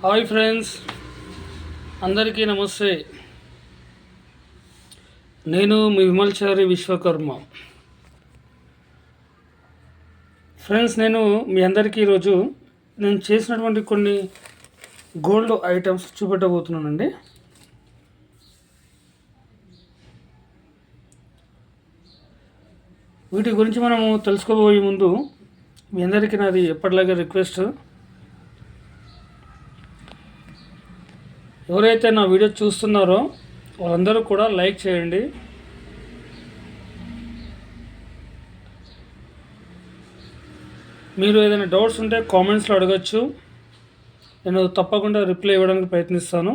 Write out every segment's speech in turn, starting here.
Hi friends. అందరికీ నమస్తే. నేను మీ విమల్చారి విశ్వకర్మ. ఫ్రెండ్స్ నేను మీ అందరికీ ఈరోజు నేను చేసినటువంటి కొన్ని గోల్డ్ ఐటమ్స్ చూపెట్టబోతున్నానండి. వీటి గురించి మనము తెలుసుకోబోయే ముందు మీ అందరికీ నాది ఎప్పటిలాగే రిక్వెస్ట్. ఎవరైతే నా వీడియో చూస్తున్నారో వాళ్ళందరూ కూడా లైక్ చేయండి. మీరు ఏదైనా డౌట్స్ ఉంటే కామెంట్స్లో అడగచ్చు. నేను తప్పకుండా రిప్లై ఇవ్వడానికి ప్రయత్నిస్తాను.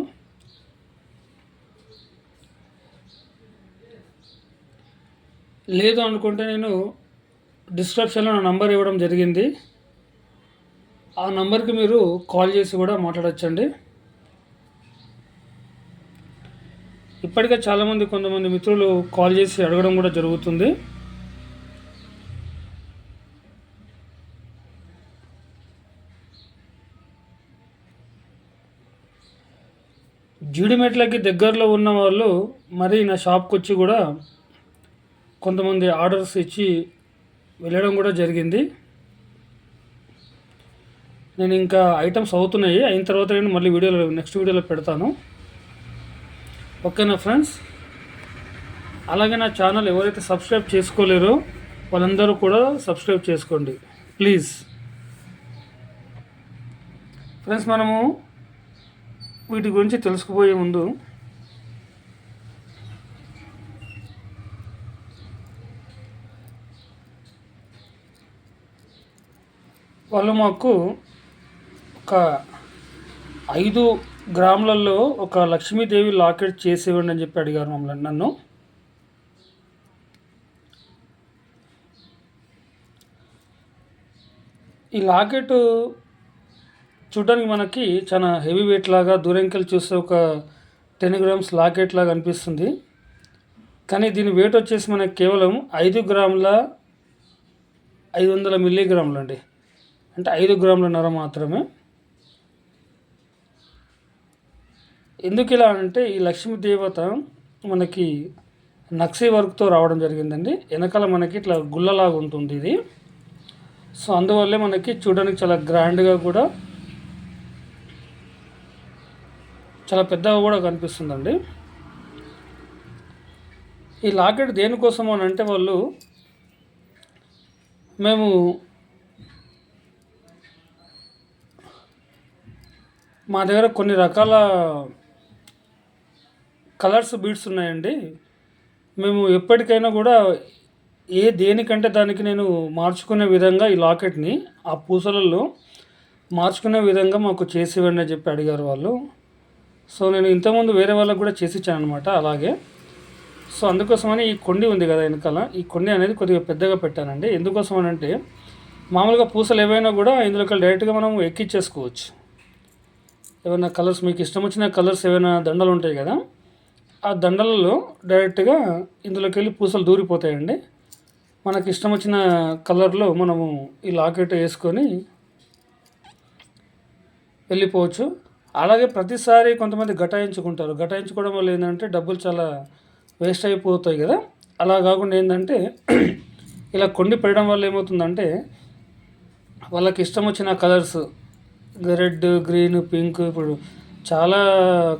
లేదు అనుకుంటే నేను డిస్క్రిప్షన్లో నా నంబర్ ఇవ్వడం జరిగింది. ఆ నంబర్కి మీరు కాల్ చేసి కూడా మాట్లాడచ్చండి. ఇప్పటికే చాలామంది కొంతమంది మిత్రులు కాల్ చేసి అడగడం కూడా జరుగుతుంది. జీడిమెట్లకి దగ్గరలో ఉన్న వాళ్ళు మరి నా షాప్కి వచ్చి కూడా కొంతమంది ఆర్డర్స్ ఇచ్చి వెళ్ళడం కూడా జరిగింది. నేను ఇంకా ఐటమ్స్ అవుతున్నాయి. అయిన తర్వాత నేను మళ్ళీ వీడియోలో నెక్స్ట్ వీడియోలో పెడతాను. ఓకేనా ఫ్రెండ్స్? అలాగే నా ఛానల్ ఎవరైతే సబ్స్క్రైబ్ చేసుకోలేరో వాళ్ళందరూ కూడా సబ్స్క్రైబ్ చేసుకోండి. ప్లీజ్. ఫ్రెండ్స్ మనము వీటి గురించి తెలుసుకుపోయే ముందు వాళ్ళు మాకు ఒక ఐదు గ్రాములలో ఒక లక్ష్మీదేవి లాకెట్ చేసి అని చెప్పి అడిగారు మమ్మల్ని నన్ను. ఈ లాకెట్ చూడడానికి మనకి చాలా హెవీ వెయిట్ లాగా దూరంకెళ్ళి చూస్తే ఒక టెన్ గ్రామ్స్ లాకెట్ లాగా అనిపిస్తుంది. కానీ దీని వెయిట్ వచ్చేసి మనకి కేవలం ఐదు గ్రాముల ఐదు వందల మిల్లీగ్రాములు అండి. అంటే ఐదు గ్రాములన్నర మాత్రమే. ఎందుకు ఇలా అంటే ఈ లక్ష్మీ దేవత మనకి నక్సీ వర్క్తో రావడం జరిగిందండి. వెనకాల మనకి ఇట్లా గుల్లలాగా ఉంటుంది ఇది. సో అందువల్లే మనకి చూడడానికి చాలా గ్రాండ్గా కూడా చాలా పెద్దగా కూడా కనిపిస్తుందండి. ఈ లాకెట్ దేనికోసం అని అంటే వాళ్ళు మేము మా దగ్గర కొన్ని రకాల కలర్స్ బీడ్స్ ఉన్నాయండి. మేము ఎప్పటికైనా కూడా ఏ దేనికంటే దానికి నేను మార్చుకునే విధంగా ఈ లాకెట్ని ఆ పూసలలో మార్చుకునే విధంగా మాకు చేసి ఇవ్వండి అని చెప్పి అడిగారు వాళ్ళు. సో నేను ఇంతకుముందు వేరే వాళ్ళకి కూడా చేసి ఇచ్చాను అనమాట అలాగే. సో అందుకోసమని ఈ కొండి ఉంది కదా వెనకాల ఈ కొండి అనేది కొద్దిగా పెద్దగా పెట్టానండి. ఎందుకోసం అని అంటే మామూలుగా పూసలు ఏవైనా కూడా ఇందులోకి డైరెక్ట్గా మనం ఎక్కిచ్చేసుకోవచ్చు. ఏమైనా కలర్స్ మీకు ఇష్టం వచ్చిన కలర్స్ ఏమైనా దండలు ఉంటాయి కదా ఆ దండలలో డైరెక్ట్గా ఇందులోకి వెళ్ళి పూసలు దూరిపోతాయండి. మనకి ఇష్టం వచ్చిన కలర్లో మనము ఈ లాకెట్ వేసుకొని వెళ్ళిపోవచ్చు. అలాగే ప్రతిసారి కొంతమంది గటాయించుకుంటారు గటాయించుకోవడం వల్ల ఏంటంటే డబ్బులు చాలా వేస్ట్ అయిపోతాయి కదా. అలా కాకుండా ఏంటంటే ఇలా కొండి పెట్టడం వల్ల ఏమవుతుందంటే వాళ్ళకి ఇష్టం వచ్చిన కలర్స్ రెడ్ గ్రీన్ పింక్ ఇప్పుడు చాలా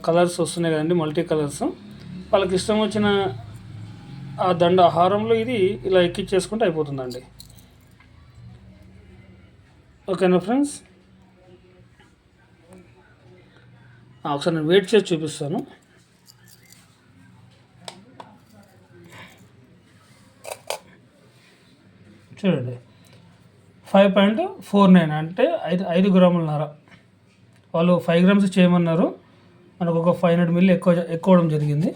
కలర్స్ వస్తున్నాయి కదండి మల్టీ కలర్స్. వాళ్ళకి ఇష్టం వచ్చిన ఆ దండ ఆహారంలో ఇది ఇలా ఎక్కిచ్చేసుకుంటే అయిపోతుందండి. ఓకేనా ఫ్రెండ్స్? ఒకసారి నేను వెయిట్ చేసి చూపిస్తాను. చూడండి. ఫైవ్ పాయింట్ ఫోర్ నైన్ అంటే ఐదు ఐదు గ్రాములన్నర వాళ్ళు ఫైవ్ గ్రామ్స్ చేయమన్నారు. మనకు ఒక ఫైవ్ హండ్రెడ్ మిల్లీ ఎక్కువ ఎక్కువ జరిగింది.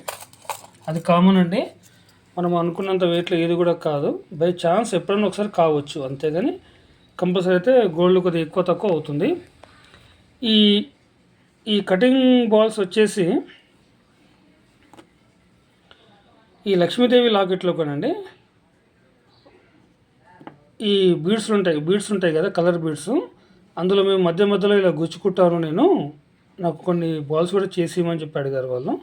అది కామన్ అండి. మనం అనుకున్నంత వెయిట్లో ఏది కూడా కాదు. బై ఛాన్స్ ఎప్పుడైనా ఒకసారి కావచ్చు అంతేగాని కంపల్సరీ అయితే గోల్డ్ కొద్దిగా ఎక్కువ తక్కువ అవుతుంది. ఈ ఈ కటింగ్ బాల్స్ వచ్చేసి ఈ లక్ష్మీదేవి లాకెట్లో కొనండి. ఈ బీడ్స్ ఉంటాయి బీడ్స్ ఉంటాయి కదా కలర్ బీడ్స్ అందులో మేము మధ్య మధ్యలో ఇలా గుచ్చుకుంటాను నేను. నాకు కొన్ని బాల్స్ కూడా చేసి ఇవ్వమని చెప్పి అడిగారు వాళ్ళు.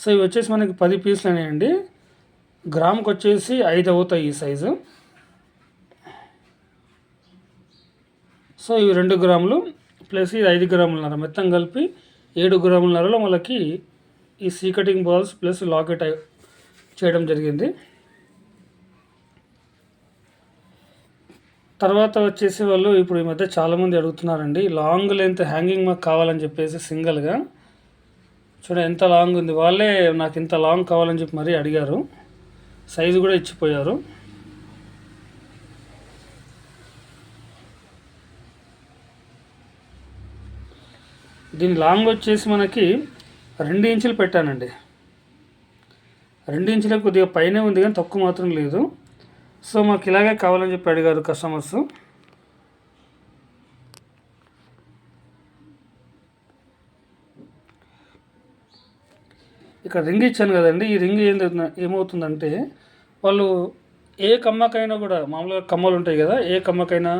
సో ఇవి వచ్చేసి మనకి పది పీసులు అనేయండి. గ్రామ్కి వచ్చేసి ఐదు అవుతాయి ఈ సైజు. సో ఇవి రెండు గ్రాములు ప్లస్ ఇది ఐదు గ్రాములన్నర. మొత్తం కలిపి ఏడు గ్రాములన్నరలో మనకి ఈ సీ కటింగ్ బాల్స్ ప్లస్ లాకెట్ చేయడం జరిగింది. తర్వాత వచ్చేసి వాళ్ళు ఇప్పుడు ఈ మధ్య చాలామంది అడుగుతున్నారండి లాంగ్ లెంత్ హ్యాంగింగ్ మాకు కావాలని చెప్పేసి సింగిల్గా. చూడండి ఎంత లాంగ్ ఉంది. వాళ్ళే నాకు ఇంత లాంగ్ కావాలని చెప్పి మరీ అడిగారు. సైజు కూడా ఇచ్చిపోయారు. దీని లాంగ్ వచ్చేసి మనకి రెండు ఇంచులు పెట్టానండి. రెండు ఇంచులకు కొద్దిగా పైనే ఉంది కానీ తక్కువ మాత్రం లేదు. సో మాకు ఇలాగే కావాలని చెప్పి అడిగారు కస్టమర్స్ ఇక్కడ రింగ్ ఇచ్చాను కదండి. ఈ రింగ్ ఏం ఏమవుతుందంటే వాళ్ళు ఏ కమ్మకైనా కూడా మామూలుగా కమ్మలు ఉంటాయి కదా ఏ కమ్మకైనా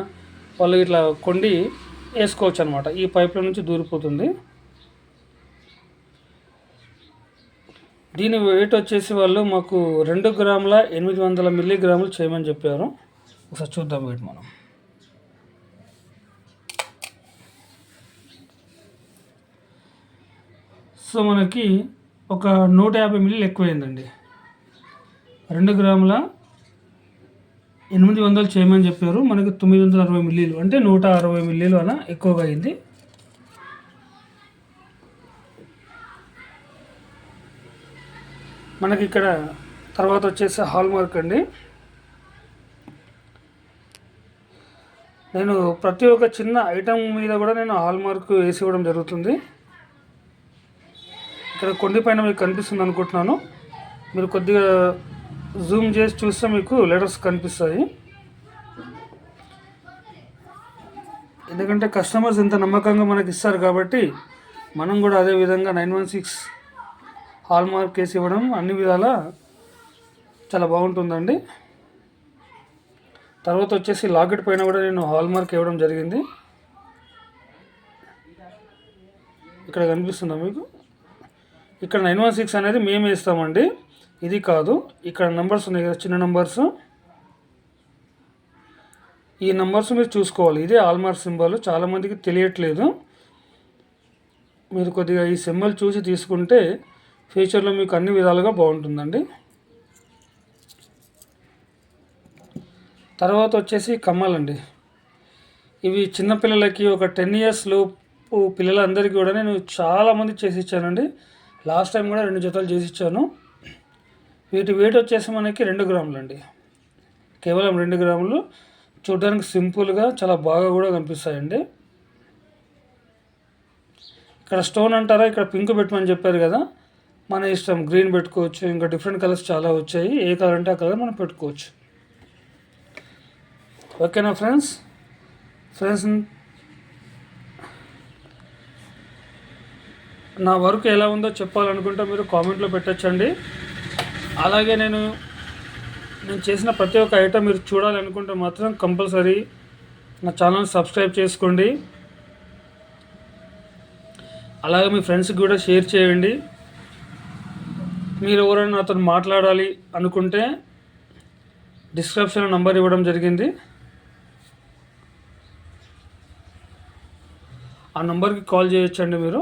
వాళ్ళు ఇట్లా కొండి వేసుకోవచ్చు అనమాట ఈ పైప్లో నుంచి దూరిపోతుంది. దీని వెయిట్ వచ్చేసి వాళ్ళు మాకు రెండు గ్రాముల ఎనిమిది వందల మిల్లీగ్రాములు చేయమని చెప్పారు. ఒకసారి చూద్దాం వెయిట్ మనం. సో మనకి ఒక నూట యాభై మిల్లీలు ఎక్కువైందండి. రెండు గ్రాముల ఎనిమిది వందలు చేయమని చెప్పారు. మనకి తొమ్మిది వందల అరవై మిల్లీలు అంటే నూట అరవై మిల్లీలు అలా ఎక్కువగా అయింది. మనకి ఇక్కడ తర్వాత వచ్చేసి హాల్మార్క్ అండి. నేను ప్రతి ఒక్క చిన్న ఐటమ్ మీద కూడా నేను హాల్మార్క్ వేసి ఇవ్వడం జరుగుతుంది. ఇక్కడ కొండి పైన మీకు కనిపిస్తుంది అనుకుంటున్నాను. మీరు కొద్దిగా జూమ్ చేసి చూస్తే మీకు లెటర్స్ కనిపిస్తాయి. ఎందుకంటే కస్టమర్స్ ఇంత నమ్మకంగా మనకి ఇస్తారు కాబట్టి మనం కూడా అదే విధంగా nine one six hallmark వేసి ఇవ్వడం అన్ని విధాల చాలా బాగుంటుందండి. తర్వాత వచ్చేసి లాకెట్ పైన కూడా నేను హాల్ మార్క్ ఇవ్వడం జరిగింది. ఇక్కడ కనిపిస్తుందా మీకు? ఇక్కడ నైన్ వన్ సిక్స్ అనేది మేము ఇస్తామండి ఇది కాదు. ఇక్కడ నెంబర్స్ ఉన్నాయి కదా చిన్న నెంబర్స్ ఈ నెంబర్స్ మీరు చూసుకోవాలి. ఇదే ఆల్మార్ సింబల్ చాలామందికి తెలియట్లేదు. మీరు కొద్దిగా ఈ సింబల్ చూసి తీసుకుంటే ఫ్యూచర్లో మీకు అన్ని విధాలుగా బాగుంటుందండి. తర్వాత వచ్చేసి కమ్మలండి. ఇవి చిన్నపిల్లలకి ఒక టెన్ ఇయర్స్ లోపు పిల్లలందరికీ కూడా నేను చాలామంది చేసి ఇచ్చానండి. లాస్ట్ టైం కూడా రెండు జతలు చేసి ఇచ్చాను. వీటి వెయిట్ వచ్చేసి మనకి రెండు గ్రాములు అండి. కేవలం రెండు గ్రాములు. చూడడానికి సింపుల్గా చాలా బాగా కూడా కనిపిస్తాయండి. ఇక్కడ స్టోన్ అంటారా? ఇక్కడ పింక్ పెట్టమని చెప్పారు కదా. మన ఇష్టం గ్రీన్ పెట్టుకోవచ్చు. ఇంకా డిఫరెంట్ కలర్స్ చాలా వచ్చాయి. ఏ కలర్ అంటే ఆ కలర్ మనం పెట్టుకోవచ్చు. ఓకేనా ఫ్రెండ్స్? ఫ్రెండ్స్ నా వర్క్ ఎలా ఉందో చెప్పాలనుకుంటే మీరు కామెంట్లో పెట్టచ్చండి. అలాగే నేను నేను చేసిన ప్రతి ఒక్క ఐటమ్ మీరు చూడాలనుకుంటే మాత్రం కంపల్సరీ నా ఛానల్ సబ్స్క్రైబ్ చేసుకోండి. అలాగే మీ ఫ్రెండ్స్కి కూడా షేర్ చేయండి. మీరు ఎవరైనా నాతో మాట్లాడాలి అనుకుంటే డిస్క్రిప్షన్లో నంబర్ ఇవ్వడం జరిగింది. ఆ నంబర్కి కాల్ చేయొచ్చండి మీరు.